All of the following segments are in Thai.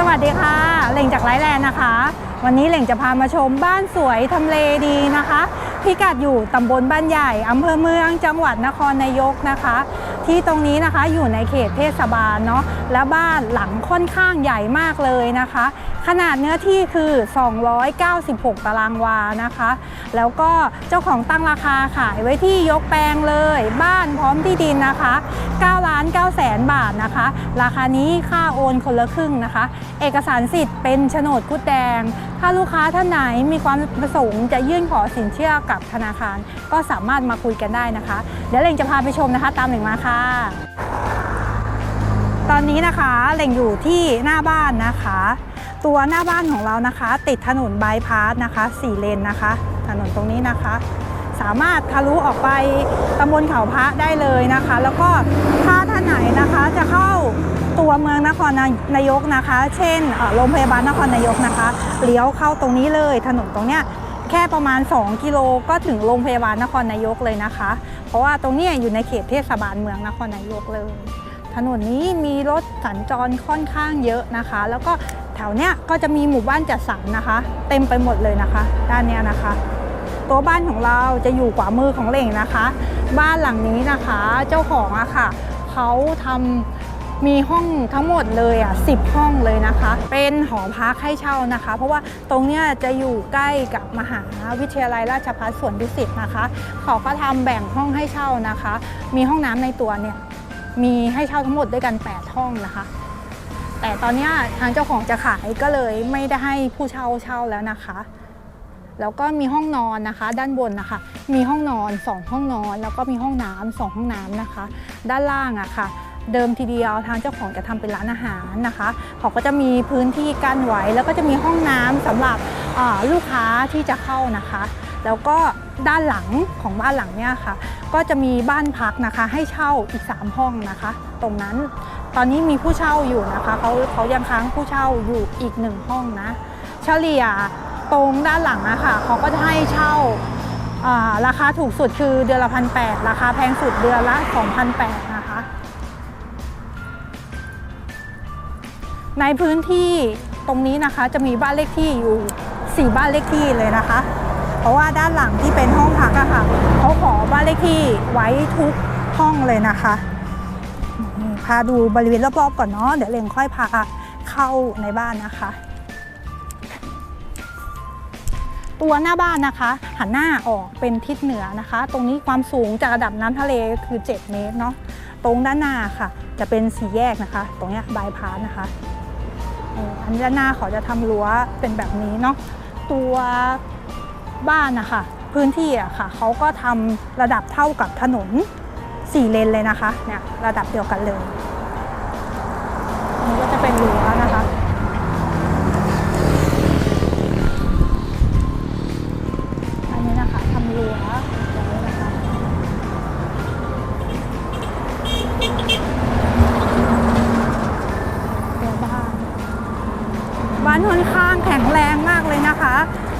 สวัสดีค่ะเหล่งจากไร่แลนด์นะคะ วันนี้เหล่งจะพามาชมบ้านสวยทำเลดีนะคะ พิกัดอยู่ตำบลบ้านใหญ่อำเภอเมืองจังหวัดนครนายกนะคะ ที่ตรงนี้นะคะอยู่ในเขตเทศบาลเนาะและบ้านหลังค่อนข้างใหญ่มากเลยนะคะ ขนาดเนื้อที่คือ 296 ตารางวานะคะ แล้วก็เจ้าของตั้งราคาขายไว้ที่ยกแปลงเลย บ้านพร้อมที่ดินนะคะ9ล้าน9แสนบาทนะคะ ราคานี้ค่าโอนคนละครึ่งนะคะ เอกสารสิทธิ์เป็นโฉนดกุดแดง ถ้าลูกค้าท่านไหนมีความประสงค์จะยื่นขอสินเชื่อกับธนาคาร ก็สามารถมาคุยกันได้นะคะ เดี๋ยวเล่งจะพาไปชมนะคะ ตามหนึ่งมาค่ะ ตอนนี้นะคะเล่งอยู่ที่หน้าบ้านนะคะ ตัวหน้าบ้านของเรานะคะ ติดถนนบายพาสนะคะสี่เลนนะคะ ถนนตรงนี้นะคะ สามารถทะลุออกไปตำบลเขาพระได้เลยนะคะ แล้วก็ถ้าท่านไหนนะคะจะเข้าตัวเมืองนครนายกนะคะ เช่นโรงพยาบาลนครนายกนะคะเลี้ยวเข้าตรงนี้เลย ถนนตรงเนี้ยแค่ประมาณ 2 กิโลก็ถึงโรงพยาบาลนครนายกเลยนะคะ เพราะว่าตรงนี้อยู่ในเขตเทศบาลเมืองนครนายกเลย ถนนนี้มีรถสัญจรค่อนข้างเยอะนะคะ แล้วก็แถวเนี้ยก็จะมีหมู่บ้านจัดสรรนะคะ เต็มไปหมดเลยนะคะ ด้านเนี้ยนะคะ ตัวบ้านของเราจะอยู่ขวามือของเหล่งนะคะ บ้านหลังนี้นะคะเจ้าของอะค่ะเขาทำมีห้องทั้งหมดเลยอะสิบห้องเลยนะคะ เป็นหอพักให้เช่านะคะ เพราะว่าตรงเนี้ยจะอยู่ใกล้กับมหาวิทยาลัยราชภัฏสวนดุสิตนะคะ เขาก็ทำแบ่งห้องให้เช่านะคะ มีห้องน้ำในตัวเนี่ย มีให้เช่าทั้งหมดด้วยกัน 8 ห้องนะคะ แต่ตอนนี้ทางเจ้าของจะขายก็เลยไม่ได้ให้ผู้เช่าเช่าแล้วนะคะ แล้วก็มีห้องนอนนะคะ ด้านบนนะคะ มีห้องนอน 2 ห้องนอน แล้วก็มีห้องน้ำสองห้องน้ำนะคะ ด้านล่างอะค่ะเดิมทีเดียวทางเจ้าของจะทำเป็นร้านอาหารนะคะ เขาก็จะมีพื้นที่กั้นไว้ แล้วก็จะมีห้องน้ำสำหรับลูกค้าที่จะเข้านะคะ แล้วก็ด้านหลังของบ้านหลังเนี่ยค่ะ ก็จะมีบ้านพักนะคะ ให้เช่าอีก 3 ห้องนะคะ ตรงนั้นตอนนี้มีผู้เช่าอยู่นะคะเขาเขายังค้างผู้เช่าอยู่อีกหนึ่งห้องนะ เฉลี่ยตรงด้านหลังอะค่ะเขาก็จะให้เช่าราคาถูกสุดคือเดือนละพันแราคาแพงสุดเดือนละ2,800นะคะ ในพื้นที่ตรงนี้นะคะจะมีบ้านเลขที่อยู่ 4 บ้านเลขที่เลยนะคะ ราะว่าด้านหลังที่เป็นห้องพักอะค่ะเขาขอบ้านเลขที่ไว้ทุกห้องเลยนะคะพาดูบริเวณรอบๆก่อนเนาะเดี๋ยวเรงค่อยพาเข้าในบ้านนะคะ ตัวหน้าบ้านนะคะ หันหน้าออกเป็นทิศเหนือนะคะ ตรงนี้ความสูงจากระดับน้ำทะเลคือ 7 เมตรเนาะตรงด้านหน้าค่ะ จะเป็นสี่แยกนะคะ ตรงนี้บายพาสนะคะอันด้านหน้าเขาจะทำรั้วเป็นแบบนี้เนาะตัว บ้านนะคะพื้นที่อะค่ะเขาก็ทำระดับเท่ากับถนน4เลนเลยนะคะเนี่ยระดับเดียวกันเลยนนี้ก็จะเป็นรั้วนะคะอันนี้นะคะทำรั้วอย่างนะคะตัวบ้านบ้านค่อนข้างแข็งแรง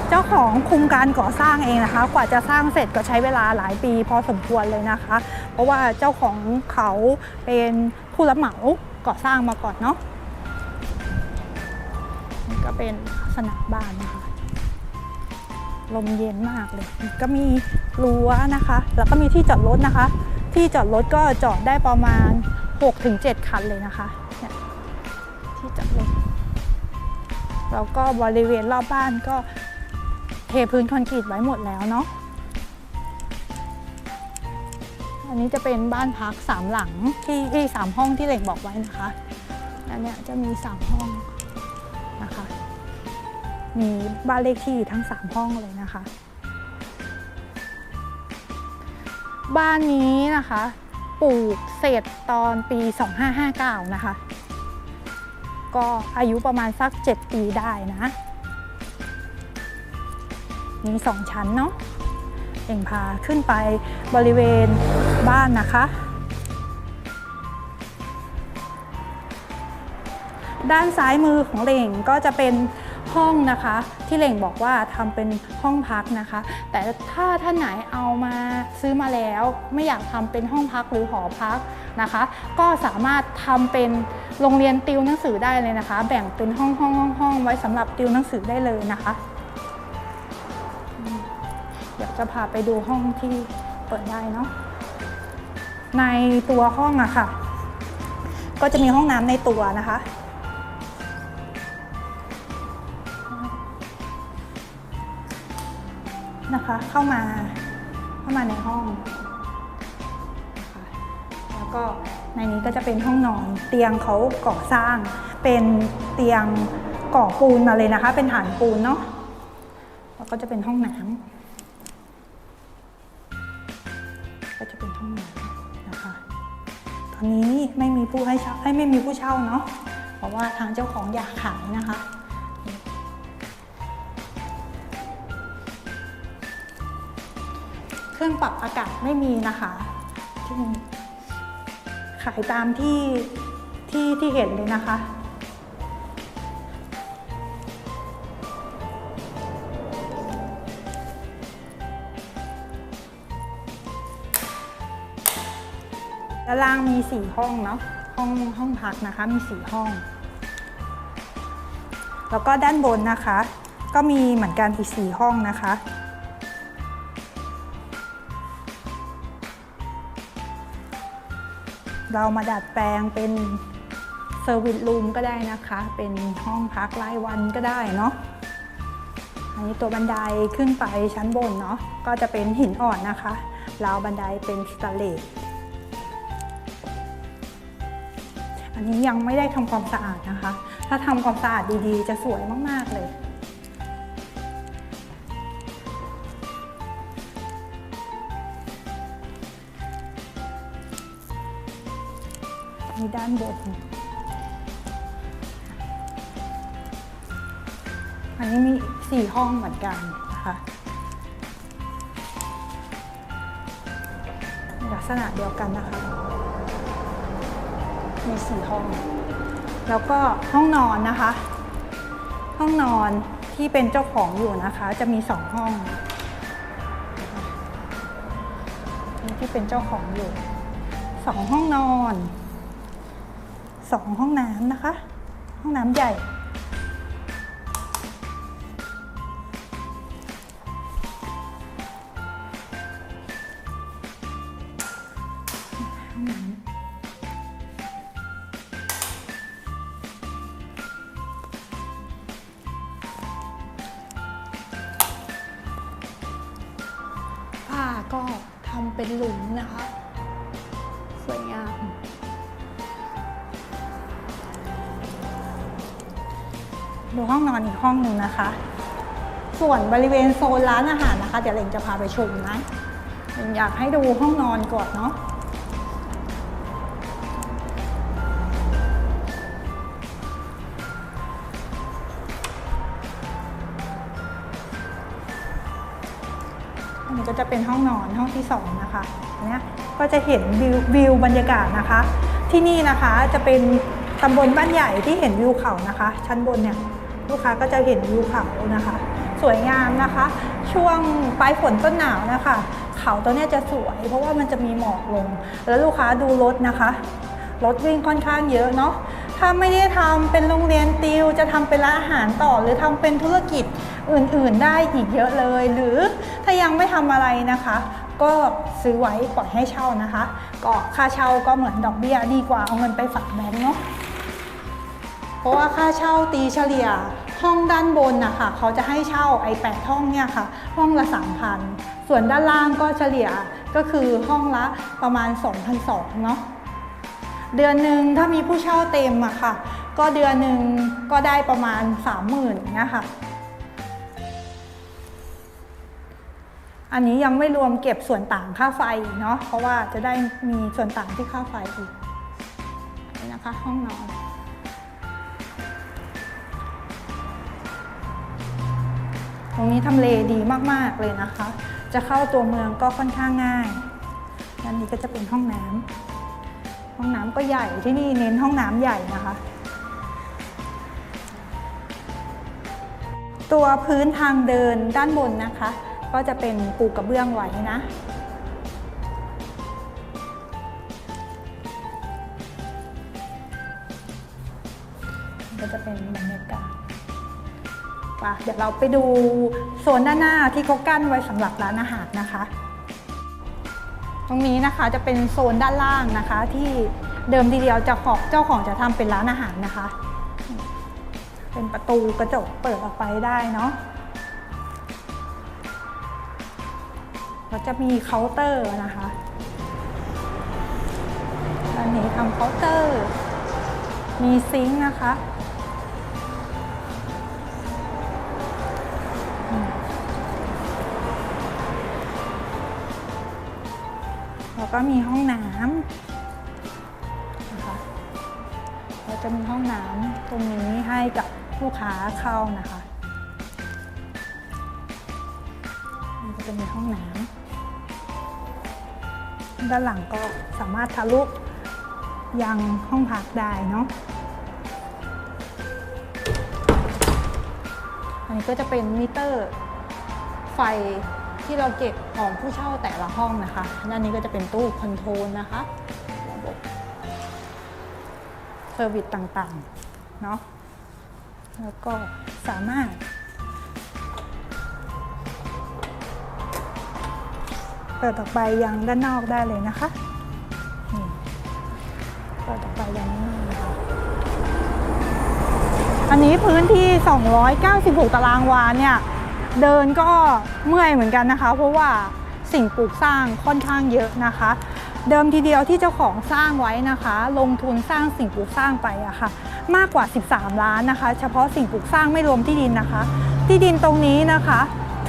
เจ้าของคุมการก่อสร้างเองนะคะ กว่าจะสร้างเสร็จก็ใช้เวลาหลายปีพอสมควรเลยนะคะ เพราะว่าเจ้าของเขาเป็นผู้รับเหมาก่อสร้างมาก่อนเนาะนี่ก็เป็นลักษณะบ้านนะคะลมเย็นมากเลย ก็มีรั้วนะคะ แล้วก็มีที่จอดรถนะคะ ที่จอดรถก็จอดได้ประมาณ 6-7 คันเลยนะคะเนี่ยที่จอดรถแล้วก็บริเวณรอบบ้านก็ เทพื้นคอนกรีตไว้หมดแล้วเนาะอันนี้จะเป็นบ้านพักสามหลังที่ที่สามห้องที่เหล่งบอกไว้นะคะ อันเนี้ยจะมีสามห้องนะคะ มีบ้านเลขที่ทั้ง3ห้องเลยนะคะ บ้านนี้นะคะ ปลูกเสร็จตอนปี 2559 นะคะ ก็อายุประมาณสัก 7 ปีได้นะ มีสองชั้นเนาะเองพาขึ้นไปบริเวณบ้านนะคะ ด้านซ้ายมือของเหล่งก็จะเป็นห้องนะคะ ที่เหล่งบอกว่าทำเป็นห้องพักนะคะ แต่ถ้าท่านไหนเอามาซื้อมาแล้ว ไม่อยากทำเป็นห้องพักหรือหอพักนะคะ ก็สามารถทำเป็นโรงเรียนติวหนังสือได้เลยนะคะ แบ่งเป็นห้องห้องห้องห้องไว้สำหรับติวหนังสือได้เลยนะคะ จะพาไปดูห้องที่เปิดได้เนาะในตัวห้องอะค่ะ ก็จะมีห้องน้ำในตัวนะคะ นะคะเข้ามาเข้ามาในห้อง แล้วก็ในนี้ก็จะเป็นห้องนอนเตียงเขาก่อสร้าง เป็นเตียงก่อปูนมาเลยนะคะ เป็นฐานปูนเนาะแล้วก็จะเป็นห้องน้ำ อนนี้ไม่มีผู้ให้เช่าไม่มีผู้เช่าเนาะเพราะว่าทางเจ้าของอยากขายนะคะเครื่องปรับอากาศไม่มีนะคะขายตามที่ที่ที่เห็นเลยนะคะ ด้านล่างมี 4 ห้องเนาะห้องห้องพักนะคะมี 4 ห้อง แล้วก็ด้านบนนะคะ ก็มีเหมือนกันอีก 4 ห้องนะคะเรามาดัดแปลงเป็นเซอร์วิสรูมก็ได้นะคะ เป็นห้องพักรายวันก็ได้เนาะ อันนี้ตัวบันไดขึ้นไปชั้นบนเนาะ ก็จะเป็นหินอ่อนนะคะราวบันไดเป็นสแตนเลส อันนี้ยังไม่ได้ทำความสะอาดนะคะ ถ้าทำความสะอาดดีๆ จะสวยมากๆเลยมีด้านบน อันนี้มีสี่ห้องเหมือนกันนะคะลักษณะเดียวกันนะคะ มีสี่ห้อง แล้วก็ห้องนอนนะคะ ห้องนอนที่เป็นเจ้าของอยู่นะคะ จะมีสองห้องนี่ที่เป็นเจ้าของอยู่สองห้องนอนสองห้องน้ำนะคะ ห้องน้ำใหญ่ ดูห้องนอนอีกห้องหนึ่งนะคะ ส่วนบริเวณโซนร้านอาหารนะคะ เดี๋ยวเล็งจะพาไปชมนะอยากให้ดูห้องนอนก่อนเนาะอันนี้ก็จะเป็นห้องนอนห้องที่สองนะคะเนี้ยก็จะเห็นวิววิวบรรยากาศนะคะ ที่นี่นะคะจะเป็นตำบลบ้านใหญ่ที่เห็นวิวเขานะคะ ชั้นบนเนี่ย ลูกค้าก็จะเห็นวิวเขานะคะ สวยงามนะคะ ช่วงปลายฝนต้นหนาวนะคะ เขาตัวนี้จะสวย เพราะว่ามันจะมีหมอกลง แล้วลูกค้าดูรถนะคะรถวิ่งค่อนข้างเยอะเนาะถ้าไม่ได้ทำเป็นโรงเรียนติว จะทำเป็นร้านอาหารต่อ หรือทำเป็นธุรกิจอื่นๆ ได้อีกเยอะเลย หรือถ้ายังไม่ทำอะไรนะคะ ก็ซื้อไว้ปล่อยให้เช่านะคะ ก็ค่าเช่าก็เหมือนดอกเบี้ยดีกว่าเอาเงินไปฝากแบงก์เนาะ เพราะว่าค่าเช่าตีเฉลี่ยห้องด้านบนนะคะเขาจะให้เช่าไอ้แปดห้องเนี่ยค่ะ ห้องละ3,000ส่วนด้านล่างก็เฉลี่ยก็คือห้องละประมาณ 2,200เนาะเดือนหนึ่งถ้ามีผู้เช่าเต็มอะค่ะ ก็เดือนหนึ่งก็ได้ประมาณ 30,000นะคะอันนี้ยังไม่รวมเก็บส่วนต่างค่าไฟเนาะเพราะว่าจะได้มีส่วนต่างที่ค่าไฟอีกนี่นะคะ ห้องนอน รงนี้ทำเลดีมากๆเลยนะคะ จะเข้าตัวเมืองก็ค่อนข้างง่ายด้านนี้ก็จะเป็นห้องน้ำห้องน้ำก็ใหญ่ที่นี่เน้นห้องน้ำใหญ่นะคะ ตัวพื้นทางเดินด้านบนนะคะ ก็จะเป็นปูกระเบื้องไว้นะก็จะเป็นบรรยากาศ ปเดี๋ยวเราไปดูโซนด้านหน้าที่เขากั้นไว้สำหรับร้านอาหารนะคะ ตรงนี้นะคะจะเป็นโซนด้านล่างนะคะ ที่เดิมทีเดียวจะของเจ้าของจะทำเป็นร้านอาหารนะคะ เป็นประตูกระจกเปิดออกไปได้เนาะแล้วจะมีเคาน์เตอร์นะคะด้านนี้ทำเคาน์เตอร์ มีซิงค์นะคะ ก็มีห้องน้ำนะคะเราจะมีห้องน้ำตรงนี้ให้กับลูกค้าเข้านะคะมันก็จะมีห้องน้ำด้านหลังก็สามารถทะลุยังห้องพักได้เนาะอันนี้ก็จะเป็นมิเตอร์ไฟที่เราเก็บ ของผู้เช่าแต่ละห้องนะคะด้านนี้ก็จะเป็นตู้คอนโทรลนะคะระบบเซอร์วิสต่างๆเนาะแล้วก็สามารถ เปิดออกไปยังด้านนอกได้เลยนะคะนี่เปิดออกไปยังด้านนอกนะคะอันนี้พื้นที่ 296 ตารางวาเนี่ย เดินก็เมื่อยเหมือนกันนะคะ เพราะว่าสิ่งปลูกสร้างค่อนข้างเยอะนะคะ เดิมทีเดียวที่เจ้าของสร้างไว้นะคะ ลงทุนสร้างสิ่งปลูกสร้างไปอะค่ะ มากกว่า 13 ล้านนะคะ เฉพาะสิ่งปลูกสร้างไม่รวมที่ดินนะคะ ที่ดินตรงนี้นะคะ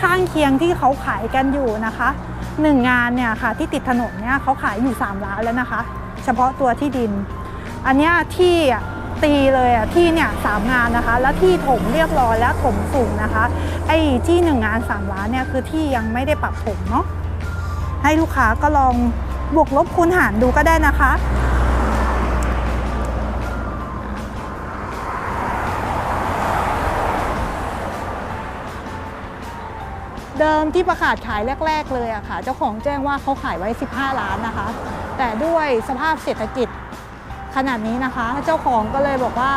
ข้างเคียงที่เขาขายกันอยู่นะคะหนึ่งงานเนี่ยค่ะที่ติดถนนเนี่ยเขาขายอยู่ 3 ล้านแล้วนะคะ เฉพาะตัวที่ดิน อันนี้ที่ ตีเลยอะที่เนี่ยสามงานนะคะ แล้วที่ถมเรียบร้อยแล้วถมสูงนะคะ ไอ้ที่หนึ่งงานสามล้านเนี่ยคือที่ยังไม่ได้ปรับถมเนาะให้ลูกค้าก็ลองบวกลบคูณหารดูก็ได้นะคะเดิมที่ประกาศขายแรก ๆ เลยอะค่ะ เจ้าของแจ้งว่าเขาขายไว้ 15 ล้านนะคะ แต่ด้วยสภาพเศรษฐกิจ ขนาดนี้นะคะ เจ้าของก็เลยบอกว่า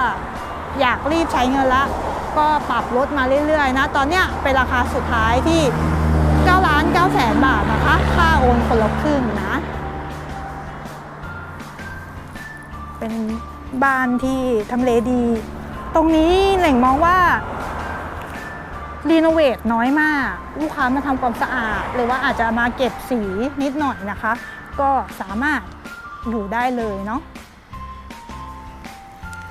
อยากรีบใช้เงินละ ก็ปรับลดมาเรื่อยๆนะ ตอนเนี้ยเป็นราคาสุดท้ายที่9ล้าน9แสนบาทนะคะ ค่าโอนคนละครึ่งนะ เป็นบ้านที่ทำเลดี ตรงนี้เหล่งมองว่ารีโนเวทน้อยมาก ลูกค้ามาทำความสะอาด หรือว่าอาจจะมาเก็บสีนิดหน่อยนะคะ ก็สามารถอยู่ได้เลยเนาะ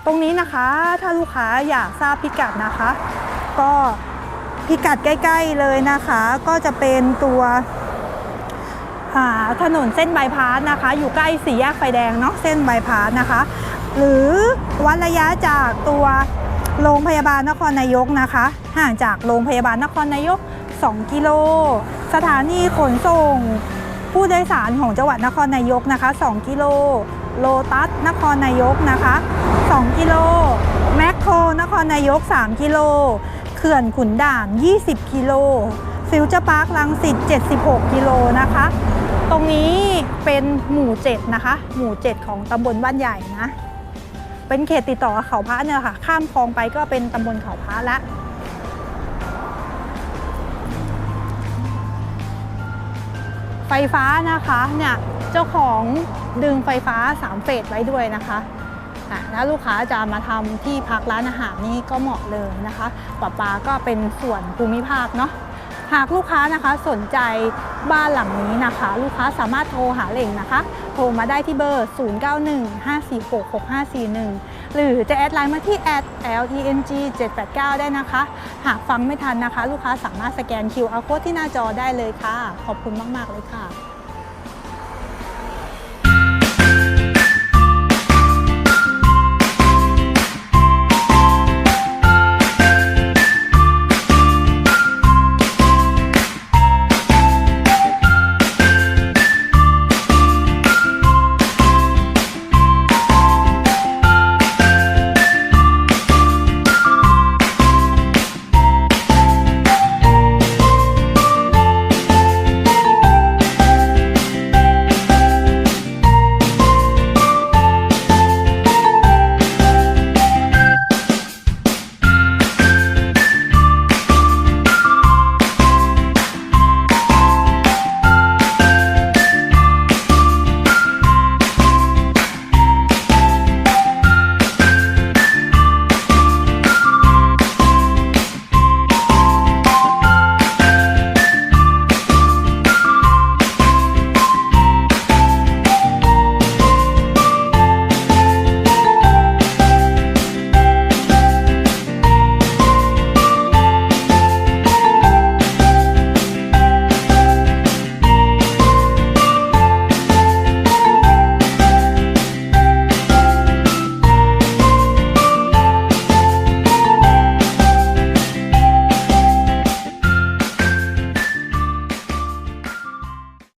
ตรงนี้นะคะถ้าลูกค้าอยากทราบพิกัดนะคะ ก็พิกัดใกล้ ๆเลยนะคะ ก็จะเป็นตัวอ่าถนนเส้นบายพาสนะคะ อยู่ใกล้สี่แยกไฟแดงเนาะเส้นบายพาสนะคะ หรือวัดระยะจากตัวโรงพยาบาลนครนายกนะคะ ห่างจากโรงพยาบาลนครนายก 2 กิโล สถานีขนส่งผู้โดยสารของจังหวัดนครนายกนะคะ 2 กิโล โลตัสนครนายกนะคะ 2 กิโล แมคโครนครนายก 3 กิโล เขื่อนขุนด่าน 20 กิโล ฟิวเจอร์พาร์คลังสิต76 กิโลนะคะ ตรงนี้เป็นหมู่ 7 นะคะ หมู่ 7 ของตำบลบ้านใหญ่นะ เป็นเขตติดต่อเขาพระเนี่ยค่ะ ข้ามคลองไปก็เป็นตำบลเขาพระละ ไฟฟ้านะคะเนี่ยเจ้าของดึงไฟฟ้า 3 เฟสไว้ด้วยนะคะอะแล้วลูกค้าจะมาทำที่พักร้านอาหารนี่ก็เหมาะเลยนะคะปะปาก็เป็นส่วนภูมิภาคเนาะ หากลูกค้านะคะสนใจบ้านหลังนี้นะคะ ลูกค้าสามารถโทรหาเหล่งนะคะ โทรมาได้ที่เบอร์ 0915466541 หรือจะแอดไลน์มาที่ @leng 789 ได้นะคะ หากฟังไม่ทันนะคะ ลูกค้าสามารถสแกน QR code ที่หน้าจอได้เลยค่ะ ขอบคุณมาก ๆ เลยค่ะ